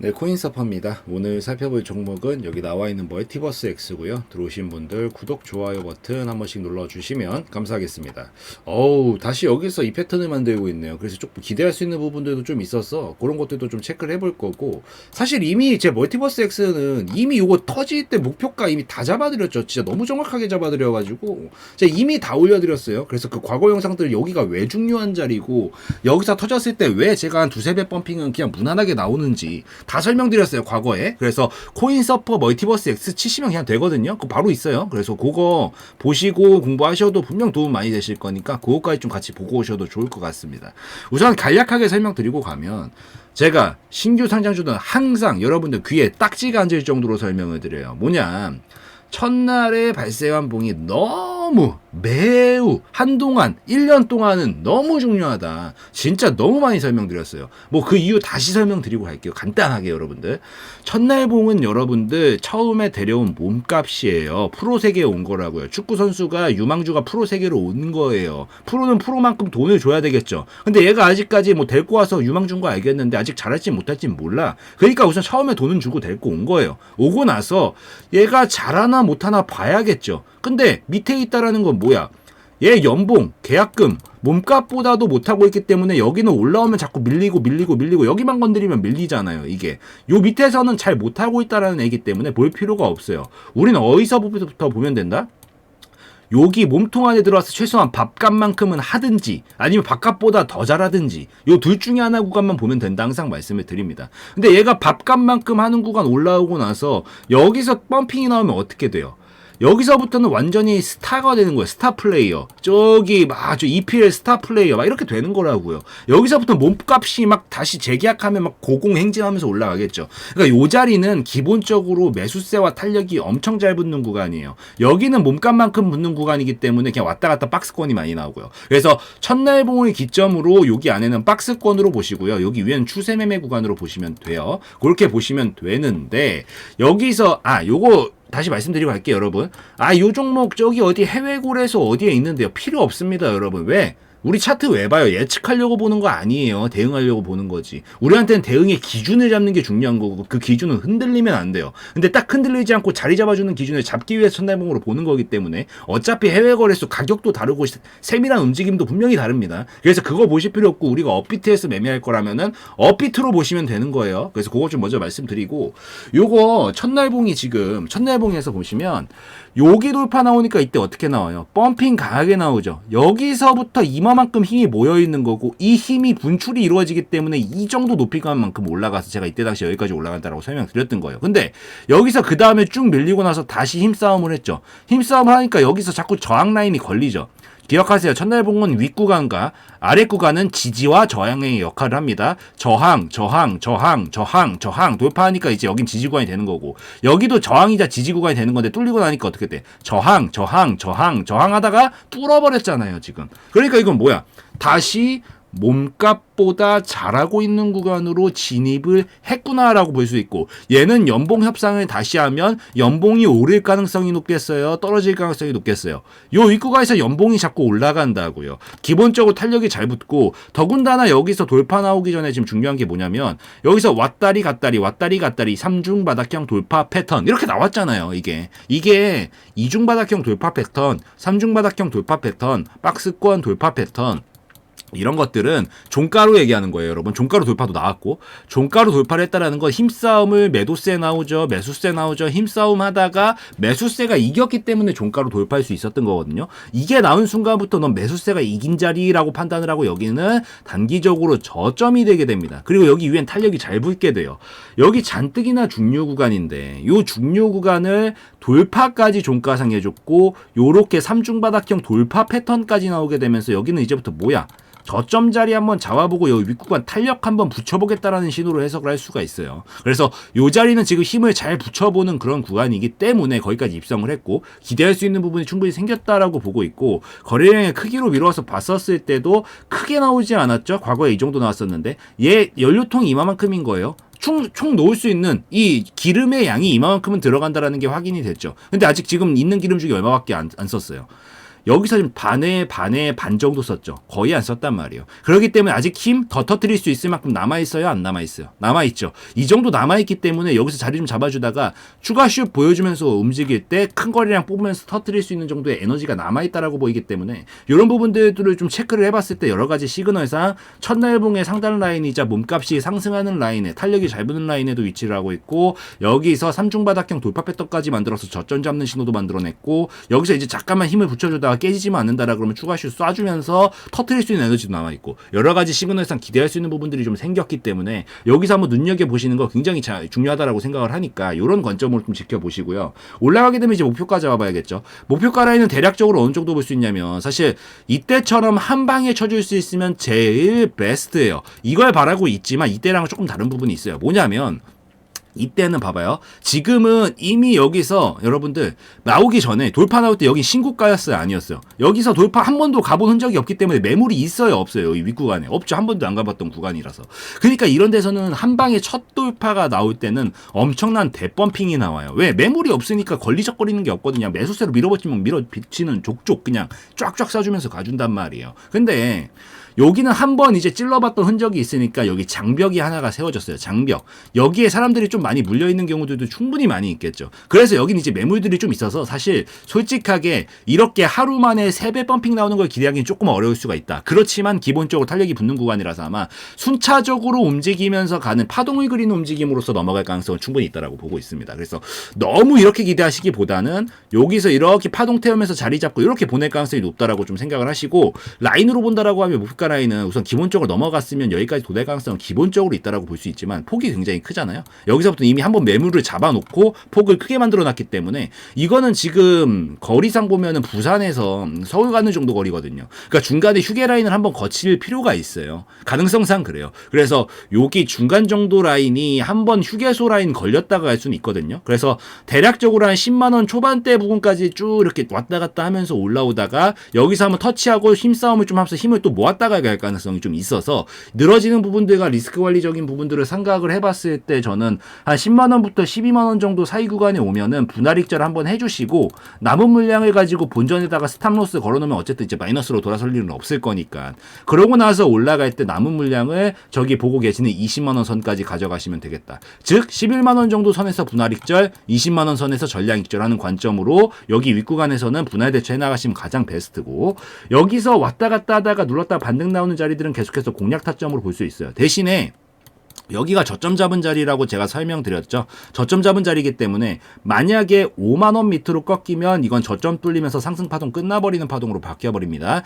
네, 코인서퍼입니다. 오늘 살펴볼 종목은 여기 나와 있는 멀티버스 X고요. 들어오신 분들 구독, 좋아요 버튼 한 번씩 눌러주시면 감사하겠습니다. 어우, 다시 여기서 이 패턴을 만들고 있네요. 그래서 조금 기대할 수 있는 부분들도 좀 있어서 그런 것들도 좀 체크를 해볼 거고 사실 이미 제 멀티버스 X는 이미 이거 터질 때 목표가 이미 다 잡아드렸죠. 진짜 너무 정확하게 잡아드려가지고 제가 이미 다 올려드렸어요. 그래서 그 과거 영상들 여기가 왜 중요한 자리고 여기서 터졌을 때 왜 제가 한 두세 배 펌핑은 그냥 무난하게 나오는지 다 설명드렸어요 과거에. 그래서 코인 서퍼 멀티버스 X 치시면 그냥 되거든요. 그거 바로 있어요. 그래서 그거 보시고 공부하셔도 분명 도움 많이 되실 거니까 그거까지 좀 같이 보고 오셔도 좋을 것 같습니다. 우선 간략하게 설명드리고 가면 제가 신규 상장주는 항상 여러분들 귀에 딱지가 앉을 정도로 설명을 드려요. 뭐냐? 첫날에 발생한 봉이 너무 매우 한동안 1년 동안은 너무 중요하다. 진짜 너무 많이 설명드렸어요. 뭐 그 이유 다시 설명드리고 갈게요. 간단하게 여러분들. 첫날 봉은 여러분들 처음에 데려온 몸값이에요. 프로 세계에 온 거라고요. 축구 선수가 유망주가 프로 세계로 온 거예요. 프로는 프로만큼 돈을 줘야 되겠죠. 근데 얘가 아직까지 뭐 데리고 와서 유망주인 거 알겠는데 아직 잘할지 못할지 몰라. 그러니까 우선 처음에 돈은 주고 데리고 온 거예요. 오고 나서 얘가 잘하나 못하나 봐야겠죠. 근데 밑에 있다 라는 건 뭐야? 얘 연봉, 계약금, 몸값보다도 못하고 있기 때문에 여기는 올라오면 자꾸 밀리고 밀리고 밀리고 여기만 건드리면 밀리잖아요. 이게 요 밑에서는 잘 못하고 있다라는 애기 때문에 볼 필요가 없어요. 우리는 어디서부터 보면 된다? 여기 몸통 안에 들어와서 최소한 밥값만큼은 하든지 아니면 밥값보다 더 잘하든지 요 둘 중에 하나 구간만 보면 된다 항상 말씀을 드립니다. 근데 얘가 밥값만큼 하는 구간 올라오고 나서 여기서 펌핑이 나오면 어떻게 돼요? 여기서부터는 완전히 스타가 되는 거예요. 스타 플레이어. 저기 막저 EPL 스타 플레이어 막 이렇게 되는 거라고요. 여기서부터 몸값이 막 다시 재계약하면 막 고공행진하면서 올라가겠죠. 그러니까 요 자리는 기본적으로 매수세와 탄력이 엄청 잘 붙는 구간이에요. 여기는 몸값만큼 붙는 구간이기 때문에 그냥 왔다 갔다 박스권이 많이 나오고요. 그래서 첫날 봉을 기점으로 여기 안에는 박스권으로 보시고요. 여기 위에는 추세 매매 구간으로 보시면 돼요. 그렇게 보시면 되는데 여기서 아 요거 다시 말씀드리고 갈게요, 여러분. 아, 요 종목 저기 어디 해외골에서 어디에 있는데요. 필요 없습니다, 여러분. 왜? 우리 차트 왜 봐요? 예측하려고 보는 거 아니에요. 대응하려고 보는 거지. 우리한테는 대응의 기준을 잡는 게 중요한 거고 그 기준은 흔들리면 안 돼요. 근데 딱 흔들리지 않고 자리 잡아주는 기준을 잡기 위해 첫날봉으로 보는 거기 때문에 어차피 해외 거래소 가격도 다르고 세밀한 움직임도 분명히 다릅니다. 그래서 그거 보실 필요 없고 우리가 업비트에서 매매할 거라면은 업비트로 보시면 되는 거예요. 그래서 그거 좀 먼저 말씀드리고 요거 첫날봉이 지금 첫날봉에서 보시면 여기 돌파 나오니까 이때 어떻게 나와요? 펌핑 강하게 나오죠. 여기서부터 이만큼 힘이 모여 있는 거고 이 힘이 분출이 이루어지기 때문에 이 정도 높이감만큼 올라가서 제가 이때 당시 여기까지 올라간다라고 설명드렸던 거예요. 근데 여기서 그 다음에 쭉 밀리고 나서 다시 힘싸움을 했죠. 힘싸움을 하니까 여기서 자꾸 저항 라인이 걸리죠. 기억하세요. 첫날 봉은 윗구간과 아랫구간은 지지와 저항의 역할을 합니다. 저항, 저항, 저항, 저항, 저항 돌파하니까 이제 여긴 지지구간이 되는 거고 여기도 저항이자 지지구간이 되는 건데 뚫리고 나니까 어떻게 돼? 저항, 저항, 저항, 저항하다가 뚫어버렸잖아요. 지금. 그러니까 이건 뭐야? 다시 몸값보다 잘하고 있는 구간으로 진입을 했구나라고 볼 수 있고 얘는 연봉 협상을 다시 하면 연봉이 오를 가능성이 높겠어요? 떨어질 가능성이 높겠어요? 요 윗구간에서 연봉이 자꾸 올라간다고요. 기본적으로 탄력이 잘 붙고 더군다나 여기서 돌파 나오기 전에 지금 중요한 게 뭐냐면 여기서 왔다리 갔다리 왔다리 갔다리 삼중 바닥형 돌파 패턴 이렇게 나왔잖아요 이게. 이게 이중 바닥형 돌파 패턴 삼중 바닥형 돌파 패턴 박스권 돌파 패턴 이런 것들은 종가로 얘기하는 거예요, 여러분. 종가로 돌파도 나왔고, 종가로 돌파를 했다라는 건 힘싸움을 매도세 나오죠, 매수세 나오죠, 힘싸움 하다가 매수세가 이겼기 때문에 종가로 돌파할 수 있었던 거거든요. 이게 나온 순간부터 넌 매수세가 이긴 자리라고 판단을 하고 여기는 단기적으로 저점이 되게 됩니다. 그리고 여기 위엔 탄력이 잘 붙게 돼요. 여기 잔뜩이나 중요 구간인데, 요 중요 구간을 돌파까지 종가상 해줬고, 요렇게 삼중바닥형 돌파 패턴까지 나오게 되면서 여기는 이제부터 뭐야? 저점 자리 한번 잡아보고 여기 윗구간 탄력 한번 붙여보겠다라는 신호로 해석을 할 수가 있어요. 그래서 요 자리는 지금 힘을 잘 붙여보는 그런 구간이기 때문에 거기까지 입성을 했고 기대할 수 있는 부분이 충분히 생겼다라고 보고 있고 거래량의 크기로 미뤄서 봤었을 때도 크게 나오지 않았죠. 과거에 이 정도 나왔었는데 얘 연료통이 이만큼인 거예요. 총, 총 놓을 수 있는 이 기름의 양이 이만큼은 들어간다라는 게 확인이 됐죠. 근데 아직 지금 있는 기름 중에 얼마밖에 안, 안 썼어요. 여기서 좀 반에 반에 반 정도 썼죠. 거의 안 썼단 말이에요. 그렇기 때문에 아직 힘 더 터트릴 수 있을 만큼 남아 있어요, 안 남아 있어요? 남아 있죠. 이 정도 남아 있기 때문에 여기서 자리 좀 잡아주다가 추가 슛 보여주면서 움직일 때 큰 거리랑 뽑으면서 터트릴 수 있는 정도의 에너지가 남아 있다라고 보이기 때문에 이런 부분들을 좀 체크를 해봤을 때 여러 가지 시그널상 첫날 봉의 상단 라인이자 몸값이 상승하는 라인에 탄력이 잘 붙는 라인에도 위치를 하고 있고 여기서 삼중바닥형 돌파 패턴까지 만들어서 저점 잡는 신호도 만들어냈고 여기서 이제 잠깐만 힘을 붙여주다가 깨지지만 않는다라 그러면 추가 슛 쏴주면서 터트릴 수 있는 에너지도 남아 있고 여러 가지 시그널상 기대할 수 있는 부분들이 좀 생겼기 때문에 여기서 한번 눈여겨 보시는 거 굉장히 자, 중요하다라고 생각을 하니까 이런 관점으로 좀 지켜보시고요. 올라가게 되면 이제 목표가 잡아봐야겠죠. 목표가 라인은 대략적으로 어느 정도 볼 수 있냐면 사실 이때처럼 한 방에 쳐줄 수 있으면 제일 베스트예요. 이걸 바라고 있지만 이때랑은 조금 다른 부분이 있어요. 뭐냐면 이때는 봐봐요. 지금은 이미 여기서 여러분들 나오기 전에 돌파 나올 때 여기 신고가였어요, 아니었어요? 여기서 돌파 한 번도 가본 흔적이 없기 때문에 매물이 있어요, 없어요? 이 윗구간에 없죠. 한 번도 안 가봤던 구간이라서. 그러니까 이런 데서는 한 방에 첫 돌파가 나올 때는 엄청난 대펌핑이 나와요. 왜? 매물이 없으니까 걸리적거리는 게 없거든요. 매수세로 밀어붙이면 밀어붙이는 족족 그냥 쫙쫙 쏴주면서 가준단 말이에요. 근데 여기는 한 번 이제 찔러봤던 흔적이 있으니까 여기 장벽이 하나가 세워졌어요. 장벽. 여기에 사람들이 좀 많이 물려 있는 경우들도 충분히 많이 있겠죠. 그래서 여기는 이제 매물들이 좀 있어서 사실 솔직하게 이렇게 하루 만에 세 배 펌핑 나오는 걸 기대하기는 조금 어려울 수가 있다. 그렇지만 기본적으로 탄력이 붙는 구간이라서 아마 순차적으로 움직이면서 가는 파동을 그리는 움직임으로서 넘어갈 가능성은 충분히 있다라고 보고 있습니다. 그래서 너무 이렇게 기대하시기보다는 여기서 이렇게 파동 태우면서 자리 잡고 이렇게 보낼 가능성이 높다라고 좀 생각을 하시고 라인으로 본다라고 하면 목표가 라인은 우선 기본적으로 넘어갔으면 여기까지 도달 가능성은 기본적으로 있다라고 볼 수 있지만 폭이 굉장히 크잖아요. 여기서부터 이미 한번 매물을 잡아놓고 폭을 크게 만들어놨기 때문에 이거는 지금 거리상 보면은 부산에서 서울 가는 정도 거리거든요. 그러니까 중간에 휴게 라인을 한번 거칠 필요가 있어요. 가능성상 그래요. 그래서 여기 중간 정도 라인이 한번 휴게소 라인 걸렸다가 갈 수는 있거든요. 그래서 대략적으로 한 10만 원 초반대 부분까지 쭉 이렇게 왔다 갔다 하면서 올라오다가 여기서 한번 터치하고 힘싸움을 좀 하면서 힘을 또 모았다가 갈 가능성이 좀 있어서 늘어지는 부분들과 리스크 관리적인 부분들을 생각을 해봤을 때 저는 한 10만 원부터 12만 원 정도 사이 구간에 오면은 분할 익절 한번 해주시고 남은 물량을 가지고 본전에다가 스탑로스 걸어놓으면 어쨌든 이제 마이너스로 돌아설 일은 없을 거니까 그러고 나서 올라갈 때 남은 물량을 저기 보고 계시는 20만 원 선까지 가져가시면 되겠다. 즉 11만 원 정도 선에서 분할 익절, 20만 원 선에서 전량 익절하는 관점으로 여기 윗구간에서는 분할 대처해 나가시면 가장 베스트고 여기서 왔다 갔다 하다가 눌렀다 반등 나오는 자리들은 계속해서 공략 타점으로 볼 수 있어요. 대신에 여기가 저점 잡은 자리라고 제가 설명드렸죠. 저점 잡은 자리이기 때문에 만약에 5만 원 밑으로 꺾이면 이건 저점 뚫리면서 상승 파동 끝나버리는 파동으로 바뀌어 버립니다.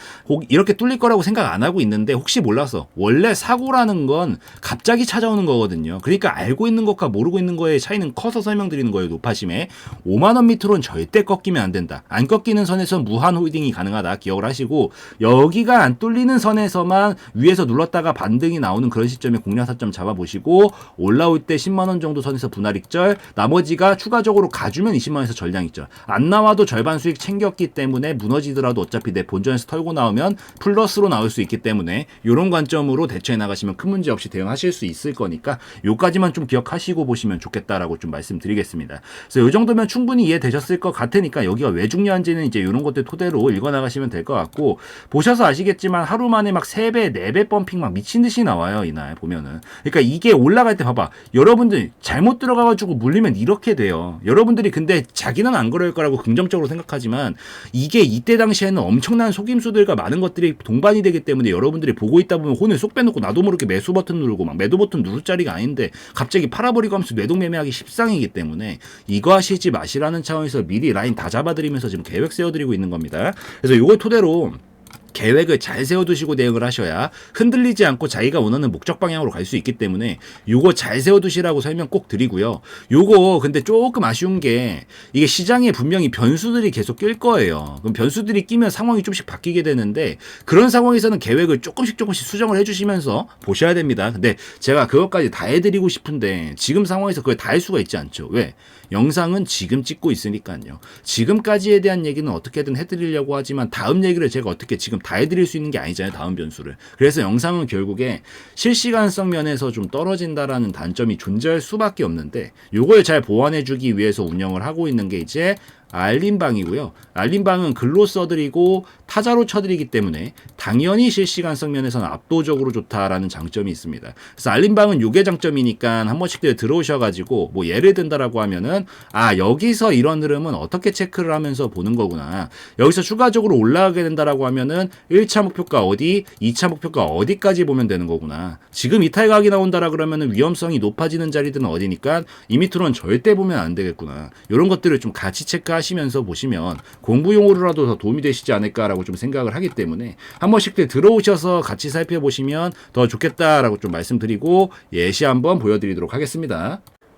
이렇게 뚫릴 거라고 생각 안 하고 있는데 혹시 몰라서 원래 사고라는 건 갑자기 찾아오는 거거든요. 그러니까 알고 있는 것과 모르고 있는 거의 차이는 커서 설명드리는 거예요. 높아심에 5만 원 밑으로는 절대 꺾이면 안 된다. 안 꺾이는 선에서 무한 홀딩이 가능하다. 기억을 하시고 여기가 안 뚫리는 선에서만 위에서 눌렀다가 반등이 나오는 그런 시점에 공략 타점 잡아보시고 보시고 올라올 때 10만 원 정도 선에서 분할 익절, 나머지가 추가적으로 가주면 20만 원에서 전량 익절. 안 나와도 절반 수익 챙겼기 때문에 무너지더라도 어차피 내 본전에서 털고 나오면 플러스로 나올 수 있기 때문에 이런 관점으로 대처해 나가시면 큰 문제 없이 대응하실 수 있을 거니까 요까지만 좀 기억하시고 보시면 좋겠다라고 좀 말씀드리겠습니다. 그래서 요 정도면 충분히 이해되셨을 것 같으니까 여기가 왜 중요한지는 이제 이런 것들 토대로 읽어 나가시면 될 것 같고 보셔서 아시겠지만 하루 만에 막 3배, 4배 펌핑 막 미친 듯이 나와요, 이날 보면은. 그러니까 이게 올라갈 때 봐봐. 여러분들 잘못 들어가가지고 물리면 이렇게 돼요. 여러분들이 근데 자기는 안 그럴 거라고 긍정적으로 생각하지만 이게 이때 당시에는 엄청난 속임수들과 많은 것들이 동반이 되기 때문에 여러분들이 보고 있다 보면 혼을 쏙 빼놓고 나도 모르게 매수 버튼 누르고 막 매도 버튼 누를 자리가 아닌데 갑자기 팔아버리고 하면서 뇌동매매하기 십상이기 때문에 이거 하시지 마시라는 차원에서 미리 라인 다 잡아드리면서 지금 계획 세워드리고 있는 겁니다. 그래서 이걸 토대로 계획을 잘 세워두시고 대응을 하셔야 흔들리지 않고 자기가 원하는 목적 방향으로 갈 수 있기 때문에 요거 잘 세워두시라고 설명 꼭 드리고요. 요거 근데 조금 아쉬운 게 이게 시장에 분명히 변수들이 계속 낄 거예요. 그럼 변수들이 끼면 상황이 좀씩 바뀌게 되는데 그런 상황에서는 계획을 조금씩 조금씩 수정을 해주시면서 보셔야 됩니다. 근데 제가 그것까지 다 해드리고 싶은데 지금 상황에서 그걸 다 할 수가 있지 않죠. 왜? 영상은 지금 찍고 있으니까요. 지금까지에 대한 얘기는 어떻게든 해드리려고 하지만 다음 얘기를 제가 어떻게 지금 다 해드릴 수 있는 게 아니잖아요. 다음 변수를. 그래서 영상은 결국에 실시간성 면에서 좀 떨어진다라는 단점이 존재할 수밖에 없는데 요걸 잘 보완해주기 위해서 운영을 하고 있는 게 이제 알림방이고요. 알림방은 글로 써드리고 타자로 쳐드리기 때문에 당연히 실시간성 면에서는 압도적으로 좋다라는 장점이 있습니다. 그래서 알림방은 요게 장점이니까 한 번씩 들어오셔가지고 뭐 예를 든다라고 하면은 아 여기서 이런 흐름은 어떻게 체크를 하면서 보는 거구나. 여기서 추가적으로 올라가게 된다라고 하면은 1차 목표가 어디, 2차 목표가 어디까지 보면 되는 거구나. 지금 이탈 각이 나온다라 그러면은 위험성이 높아지는 자리들은 어디니까 이 밑으로는 절대 보면 안 되겠구나. 이런 것들을 좀 같이 체크하 시면서 보시면 공부용으로라도 더 도움이 되시지 않을까라고 좀 생각을 하기 때문에 한 번씩 들어오셔서 같이 살펴보시면 더 좋겠다라고 좀 말씀드리고 예시 한번 보여드리도록 하겠습니다.